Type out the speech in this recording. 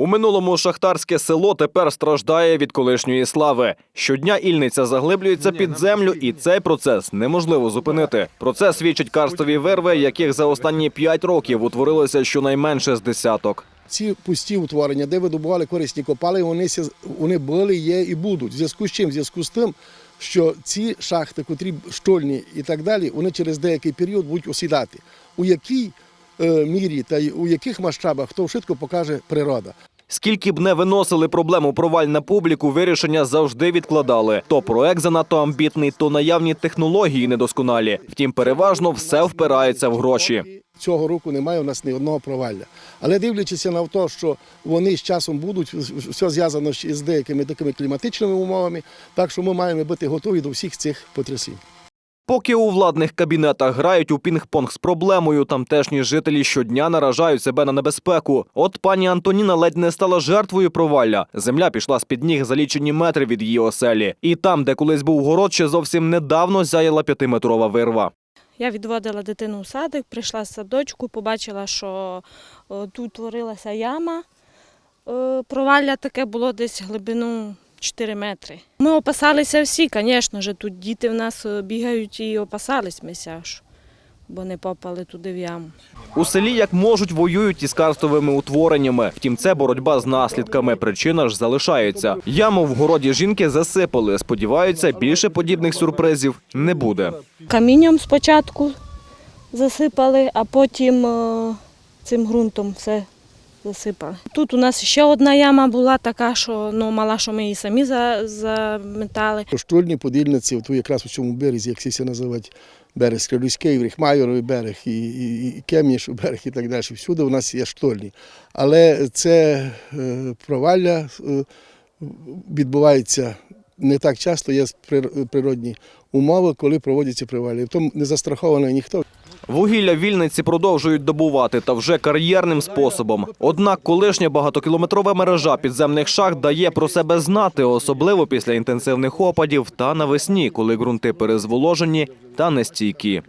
У минулому шахтарське село тепер страждає від колишньої слави. Щодня Ільниця заглиблюється під землю, і цей процес неможливо зупинити. Про це свідчать карстові вирви, яких за останні п'ять років утворилося щонайменше з десяток. Ці пусті утворення, де видобували корисні копали, вони, вони були, є і будуть. В зв'язку з чим? В зв'язку з тим, що ці шахти, котрі штольні і так далі, вони через деякий період будуть осідати. У якій е, мірі та й у яких масштабах, то швидко покаже природа. Скільки б не виносили проблему проваль на публіку, вирішення завжди відкладали. То проект занадто амбітний, то наявні технології недосконалі. Втім, переважно все впирається в гроші. Цього року немає у нас ні одного провалля. Але дивлячись на те, що вони з часом будуть, все зв'язано з деякими такими кліматичними умовами, так що ми маємо бути готові до всіх цих потрясінь. Поки у владних кабінетах грають у пінг-понг з проблемою, тамтешні жителі щодня наражають себе на небезпеку. От пані Антоніна ледь не стала жертвою провалля. Земля пішла з під ніг за лічені метри від її оселі. І там, де колись був город, ще зовсім недавно зяяла п'ятиметрова вирва. Я відводила дитину в садик, прийшла з садочку, побачила, що тут творилася яма. Е, Провалля таке було десь глибину 4 метри. Ми опасалися всі, звісно ж, тут діти в нас е, бігають і опасались мися, ж, бо не попали туди в яму. У селі як можуть воюють із карстовими утвореннями. Втім, це боротьба з наслідками. Причина ж залишається. Яму в городі жінки засипали. Сподіваються, більше подібних сюрпризів не буде. Камінням спочатку засипали, а потім е, цим ґрунтом все засипали. Тут у нас ще одна яма була така, що ну, мала, що ми її самі заметали. Штольні подільниці, от якраз у цьому березі, як всі називають берег Скрилюський, Ріхмайоровий берег і, і, і Кемнішов берег і так далі. Всюди у нас є штольні. Але це е, провалля е, відбувається не так часто, є природні умови, коли проводяться провалля. В тому не застрахований ніхто. Вугілля вільниці продовжують добувати та вже кар'єрним способом. Однак колишня багатокілометрова мережа підземних шахт дає про себе знати, особливо після інтенсивних опадів та навесні, коли ґрунти перезволожені та нестійкі.